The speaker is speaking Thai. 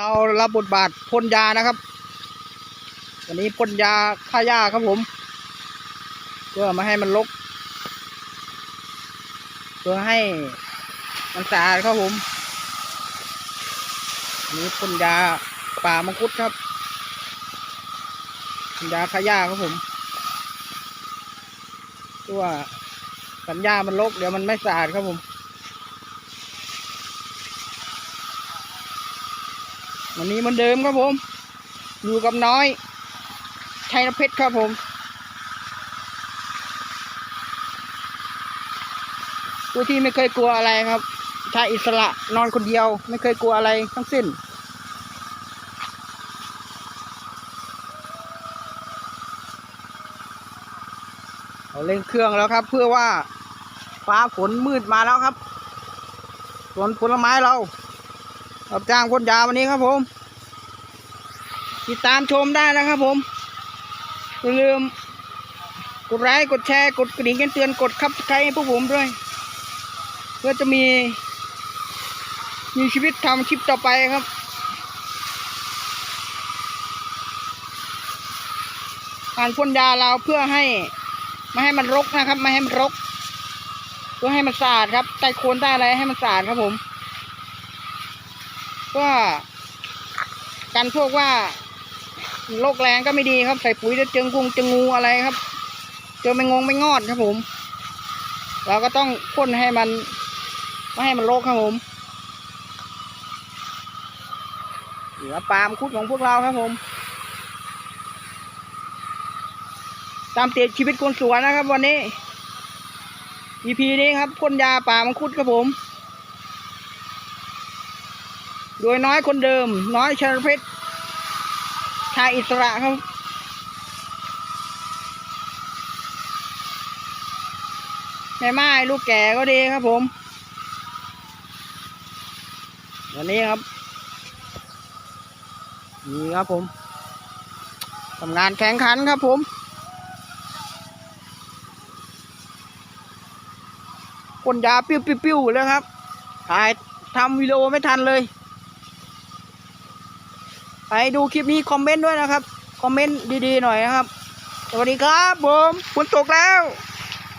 เรารับบทบาทพ่นยานะครับ วันนี้พ่นยาฆ่าหญ้าครับผม เพื่อม่ให้มันรกเพื่อให้มันสะอาดครับผมนนี้พ่นยาป่ามังคุดครับพ่นยาฆ่าหญ้าครับผมเพื่อสัญญามันรกเดี๋ยวมันไม่สะอาดครับผม วันนี้เหมันเดิมครับผม อยู่กับน้อย ชัยนเพชรครับผมผู้ที่ไม่เคยกลัวอะไรครับชายอิสระนอนคนเดียว ไม่เคยกลัวอะไรทั้งสิ้น เราเร่งเครื่องแล้วครับ เพื่อว่าฟ้าฝนมืดมาแล้วครับสวนผลไม้เรารับจ้างพ่นยาวันนี้ครับผม ติดตามชมได้นะครับผมอย่าลืม กดไลค์กดแชร์กดกระดิ่งแจ้งเตือนกดครับใครให้พวกผมด้วย เพื่อจะมี มีชีวิตทำคลิปต่อไปครับการพ่นยาเราเพื่อให้ไม่ให้มันรกนะครับ ไม่ให้มันรก เพื่อให้มันสะอาดครับใต้โคนใต้อะไรให้มันสะอาดครับผมเพื่อกันพวกว่า โรคแรงก็ไม่ดีครับ ใส่ปุ๋ยแล้วเจงกุงจงงูอะไรครับ เจอไม่งงไม่งอดครับผม เราก็ต้องพ่นให้มันไม่ให้มันโรคครับผมเหลือปลามคุดของพวกเราครับผม ตามเติดชีวิตคนสวนนะครับ วันนี้ EP นี้ครับพ่นยาป่ามังคุดครับผม โดยน้อยคนเดิม น้อยชนเพชร ชายอิสระครับแม่ไม้ลูกแก่ก็ดีครับผม วันนี้ครับ นี่ครับผมทำงานแข่งขันครับผม คนยาปิ้วปิ้วปิ้วเลยครับ ถ่ายทำวิดีโอไม่ทันเลย ไปดูคลิปนี้คอมเมนต์ด้วยนะครับ คอมเมนต์ดีๆหน่อยนะครับ สวัสดีครับผมฝนตกแล้ว